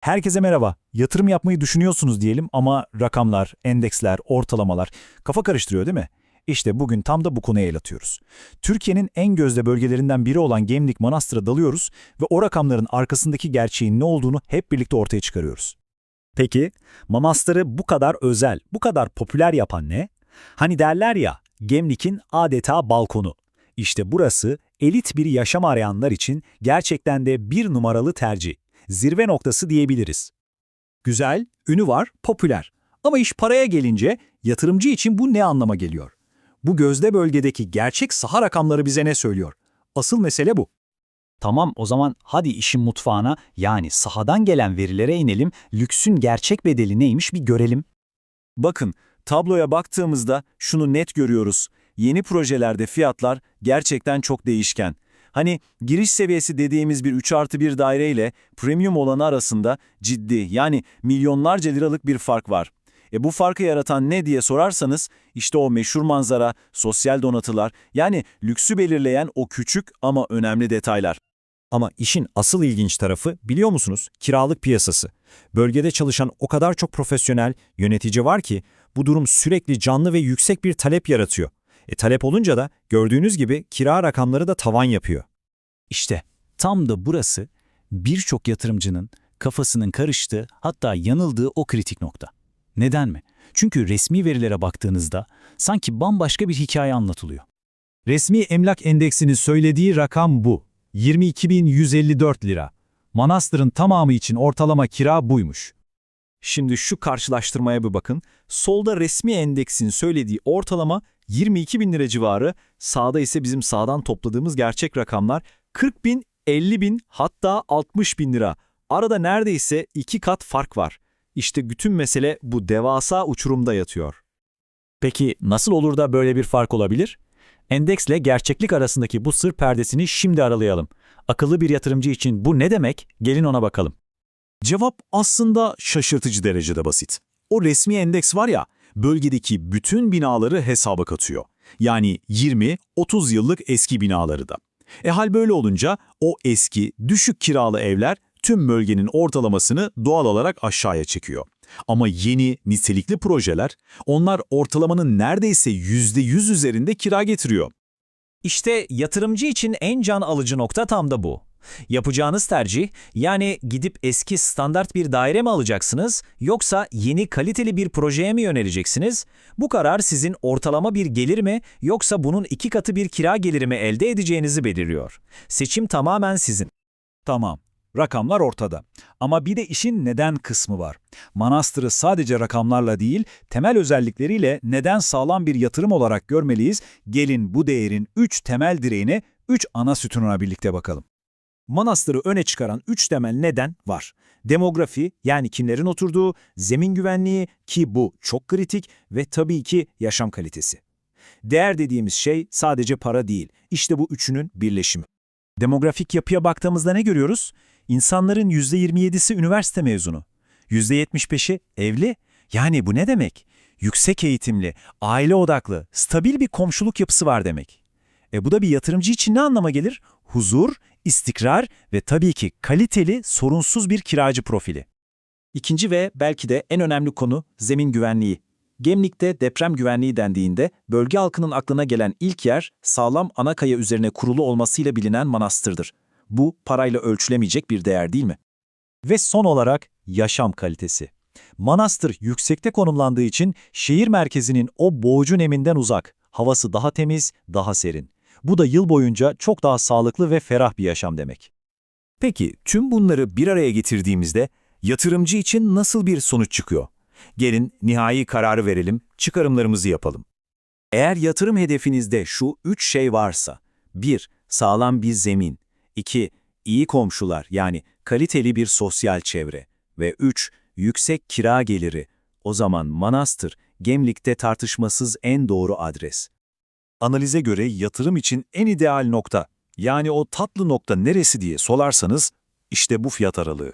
Herkese merhaba. Yatırım yapmayı düşünüyorsunuz diyelim ama rakamlar, endeksler, ortalamalar kafa karıştırıyor değil mi? İşte bugün tam da bu konuya el atıyoruz. Türkiye'nin en gözde bölgelerinden biri olan Gemlik Manastır'a dalıyoruz ve o rakamların arkasındaki gerçeğin ne olduğunu hep birlikte ortaya çıkarıyoruz. Peki, Manastır'ı bu kadar özel, bu kadar popüler yapan ne? Hani derler ya, Gemlik'in adeta balkonu. İşte burası elit bir yaşam arayanlar için gerçekten de bir numaralı tercih zirve noktası diyebiliriz. Güzel, ünü var, popüler. Ama iş paraya gelince yatırımcı için bu ne anlama geliyor? Bu gözde bölgedeki gerçek saha rakamları bize ne söylüyor? Asıl mesele bu. Tamam o zaman hadi işin mutfağına yani sahadan gelen verilere inelim, lüksün gerçek bedeli neymiş bir görelim. Bakın, tabloya baktığımızda şunu net görüyoruz. Yeni projelerde fiyatlar gerçekten çok değişken. Hani giriş seviyesi dediğimiz bir 3 artı 1 daire ile premium olanı arasında ciddi yani milyonlarca liralık bir fark var. E bu farkı yaratan ne diye sorarsanız işte o meşhur manzara, sosyal donatılar yani lüksü belirleyen o küçük ama önemli detaylar. Ama işin asıl ilginç tarafı biliyor musunuz? Kiralık piyasası. Bölgede çalışan o kadar çok profesyonel, yönetici var ki bu durum sürekli canlı ve yüksek bir talep yaratıyor. E talep olunca da gördüğünüz gibi kira rakamları da tavan yapıyor. İşte tam da burası birçok yatırımcının kafasının karıştığı hatta yanıldığı o kritik nokta. Neden mi? Çünkü resmi verilere baktığınızda sanki bambaşka bir hikaye anlatılıyor. Resmi emlak endeksinin söylediği rakam bu. 22.154 lira. Manastırın tamamı için ortalama kira buymuş. Şimdi şu karşılaştırmaya bir bakın. Solda resmi endeksin söylediği ortalama 22 bin lira civarı, sağda ise bizim sağdan topladığımız gerçek rakamlar 40 bin, 50 bin hatta 60 bin lira. Arada neredeyse iki kat fark var. İşte bütün mesele bu devasa uçurumda yatıyor. Peki nasıl olur da böyle bir fark olabilir? Endeksle gerçeklik arasındaki bu sır perdesini şimdi aralayalım. Akıllı bir yatırımcı için bu ne demek? Gelin ona bakalım. Cevap aslında şaşırtıcı derecede basit. O resmi endeks var ya, bölgedeki bütün binaları hesaba katıyor. Yani 20-30 yıllık eski binaları da. E hal böyle olunca o eski, düşük kiralı evler tüm bölgenin ortalamasını doğal olarak aşağıya çekiyor. Ama yeni, nitelikli projeler, onlar ortalamanın neredeyse %100 üzerinde kira getiriyor. İşte yatırımcı için en can alıcı nokta tam da bu. Yapacağınız tercih, yani gidip eski standart bir daire mi alacaksınız yoksa yeni kaliteli bir projeye mi yöneleceksiniz? Bu karar sizin ortalama bir gelir mi yoksa bunun iki katı bir kira geliri mi elde edeceğinizi belirliyor. Seçim tamamen sizin. Tamam, rakamlar ortada. Ama bir de işin neden kısmı var. Manastırı sadece rakamlarla değil, temel özellikleriyle neden sağlam bir yatırım olarak görmeliyiz? Gelin bu değerin 3 temel direğine, 3 ana sütununa birlikte bakalım. Manastırı öne çıkaran 3 temel neden var. Demografi yani kimlerin oturduğu, zemin güvenliği ki bu çok kritik ve tabii ki yaşam kalitesi. Değer dediğimiz şey sadece para değil, işte bu üçünün birleşimi. Demografik yapıya baktığımızda ne görüyoruz? İnsanların %27'si üniversite mezunu. %75'i evli. Yani bu ne demek? Yüksek eğitimli, aile odaklı, stabil bir komşuluk yapısı var demek. E bu da bir yatırımcı için ne anlama gelir? Huzur, istikrar ve tabii ki kaliteli, sorunsuz bir kiracı profili. İkinci ve belki de en önemli konu zemin güvenliği. Gemlik'te deprem güvenliği dendiğinde bölge halkının aklına gelen ilk yer sağlam ana kaya üzerine kurulu olmasıyla bilinen manastırdır. Bu parayla ölçülemeyecek bir değer değil mi? Ve son olarak yaşam kalitesi. Manastır yüksekte konumlandığı için şehir merkezinin o boğucu neminden uzak, havası daha temiz, daha serin. Bu da yıl boyunca çok daha sağlıklı ve ferah bir yaşam demek. Peki tüm bunları bir araya getirdiğimizde yatırımcı için nasıl bir sonuç çıkıyor? Gelin nihai kararı verelim, çıkarımlarımızı yapalım. Eğer yatırım hedefinizde şu üç şey varsa, 1. Sağlam bir zemin, 2. iyi komşular yani kaliteli bir sosyal çevre ve 3. Yüksek kira geliri, o zaman Manastır, Gemlik'te tartışmasız en doğru adres. Analize göre yatırım için en ideal nokta, yani o tatlı nokta neresi diye solarsanız, işte bu fiyat aralığı.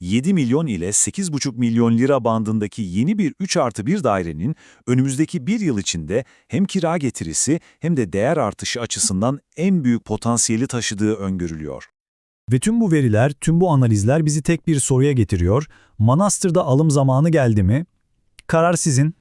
7 milyon ile 8,5 milyon lira bandındaki yeni bir 3 artı 1 dairenin önümüzdeki bir yıl içinde hem kira getirisi hem de değer artışı açısından en büyük potansiyeli taşıdığı öngörülüyor. Ve tüm bu veriler, tüm bu analizler bizi tek bir soruya getiriyor. Manastır'da alım zamanı geldi mi? Karar sizin.